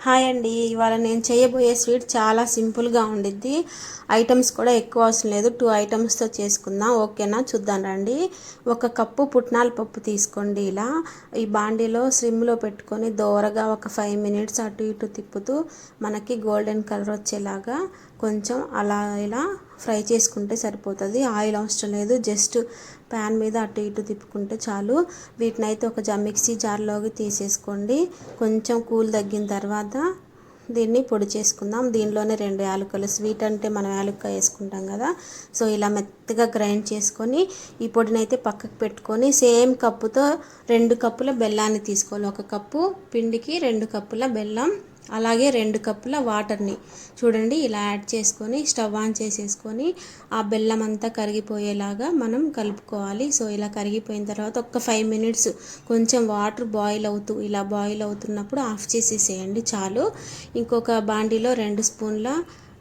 Hi అండి. ఇవాళ నేను చేయబోయే స్వీట్ చాలా సింపుల్గా ఉండిద్ది. ఐటమ్స్ కూడా ఎక్కువ అవసరం లేదు. టూ ఐటమ్స్తో చేసుకుందాం. ఓకేనా చూద్దాం రండి. ఒక కప్పు పుట్నాల పప్పు తీసుకోండి ఇలా. ఈ బాండీలో స్లిమ్లో పెట్టుకొని దోరగా ఒక ఫైవ్ మినిట్స్ అటు ఇటు తిప్పుతూ మనకి గోల్డెన్ కలర్ వచ్చేలాగా కొంచెం అలా ఇలా ఫ్రై చేసుకుంటే సరిపోతుంది. ఆయిల్ అవసరం లేదు. జస్ట్ ప్యాన్ మీద అటు ఇటు తిప్పుకుంటే చాలు. వీటిని అయితే ఒక జా మిక్సీ జార్లోకి తీసేసుకోండి. కొంచెం కూల్ తగ్గిన తర్వాత దీన్ని పొడి చేసుకుందాం. దీనిలోనే రెండు యాలకులు స్వీట్ అంటే మనం యాలక్కాయ వేసుకుంటాం కదా. సో ఇలా మెత్తగా గ్రైండ్ చేసుకొని ఈ పొడిని అయితే పక్కకు పెట్టుకొని సేమ్ కప్పుతో రెండు కప్పుల బెల్లాన్ని తీసుకోవాలి. ఒక కప్పు పిండికి రెండు కప్పుల బెల్లం అలాగే రెండు కప్పుల వాటర్ని చూడండి ఇలా యాడ్ చేసుకొని స్టవ్ ఆన్ చేసేసుకొని ఆ బెల్లం అంతా కరిగిపోయేలాగా మనం కలుపుకోవాలి. సో ఇలా కరిగిపోయిన తర్వాత ఒక ఫైవ్ మినిట్స్ కొంచెం వాటర్ బాయిల్ అవుతూ ఇలా బాయిల్ అవుతున్నప్పుడు ఆఫ్ చేసేసేయండి చాలు. ఇంకొక బాండీలో రెండు స్పూన్ల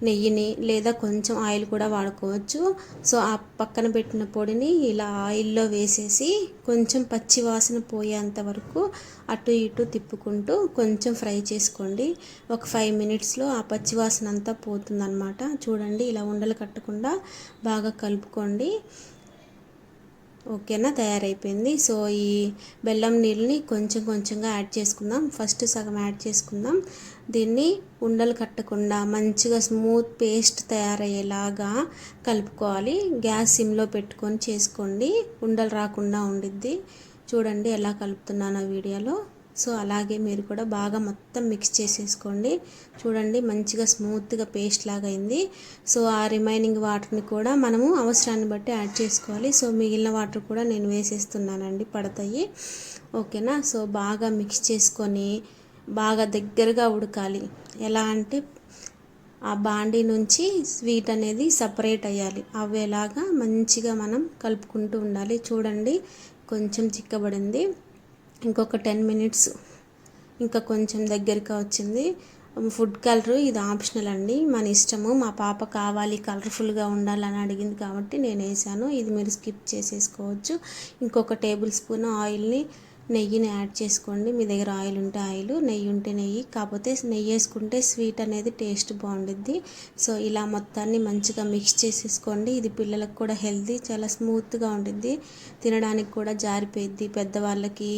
నెయ్యిని లేదా కొంచెం ఆయిల్ కూడా వాడుకోవచ్చు. సో ఆ పక్కన పెట్టిన పొడిని ఇలా ఆయిల్లో వేసేసి కొంచెం పచ్చి వాసన పోయేంత వరకు అటు ఇటు తిప్పుకుంటూ కొంచెం ఫ్రై చేసుకోండి. ఒక ఫైవ్ మినిట్స్లో ఆ పచ్చి వాసన అంతా పోతుందన్నమాట. చూడండి ఇలా ఉండలు కట్టకుండా బాగా కలుపుకోండి. ఓకేనా? తయారైపోయింది. సో ఈ బెల్లం నీళ్ళని కొంచెం కొంచెంగా యాడ్ చేసుకుందాం. ఫస్ట్ సగం యాడ్ చేసుకుందాం. దీన్ని ఉండలు కట్టకుండా మంచిగా స్మూత్ పేస్ట్ తయారయ్యేలాగా కలుపుకోవాలి. గ్యాస్ సిమ్లో పెట్టుకొని చేసుకోండి. ఉండలు రాకుండా ఉండిద్ది. చూడండి ఎలా కలుపుతున్నానో వీడియోలో. సో అలాగే మీరు కూడా బాగా మొత్తం మిక్స్ చేసేసుకోండి. చూడండి మంచిగా స్మూత్గా పేస్ట్ లాగా అయింది. సో ఆ రిమైనింగ్ వాటర్ని కూడా మనము అవసరాన్ని బట్టి యాడ్ చేసుకోవాలి. సో మిగిలిన వాటర్ కూడా నేను వేసేస్తున్నానండి పడతాయి. ఓకేనా? సో బాగా మిక్స్ చేసుకొని బాగా దగ్గరగా ఉడకాలి. ఎలా అంటే ఆ బాండీ నుంచి స్వీట్ అనేది సపరేట్ అయ్యాలి. అవేలాగా మంచిగా మనం కలుపుకుంటూ ఉండాలి. చూడండి కొంచెం చిక్కబడింది. ఇంకొక టెన్ మినిట్స్ ఇంకా కొంచెం దగ్గరికి వచ్చింది. ఫుడ్ కలర్ ఇది ఆప్షనల్ అండి. మన ఇష్టము మా పాప కావాలి కలర్ఫుల్గా ఉండాలని అడిగింది కాబట్టి నేను వేసాను. ఇది మీరు స్కిప్ చేసేసుకోవచ్చు. ఇంకొక టేబుల్ స్పూన్ ఆయిల్ని నెయ్యిని యాడ్ చేసుకోండి. మీ దగ్గర ఆయిల్ ఉంటే ఆయిల్ నెయ్యి ఉంటే నెయ్యి. కాకపోతే నెయ్యి వేసుకుంటే స్వీట్ అనేది టేస్ట్ బాగుండిద్ది. సో ఇలా మొత్తాన్ని మంచిగా మిక్స్ చేసేసుకోండి. ఇది పిల్లలకు కూడా హెల్తీ చాలా స్మూత్గా ఉండిద్ది. తినడానికి కూడా జారిపోయిద్ది. పెద్దవాళ్ళకి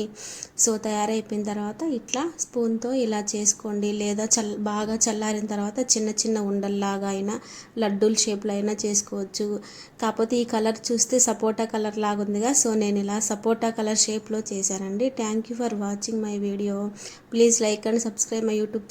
సో తయారైపోయిన తర్వాత ఇట్లా స్పూన్తో ఇలా చేసుకోండి. లేదా చల్ బాగా చల్లారిన తర్వాత చిన్న చిన్న ఉండల్లాగా అయినా లడ్డూల షేప్లో అయినా చేసుకోవచ్చు. కాకపోతే ఈ కలర్ చూస్తే సపోటా కలర్ లాగా ఉందిగా సో నేను ఇలా సపోటా కలర్ షేప్లో చేశానండి. Thank you for watching my video please like and subscribe my YouTube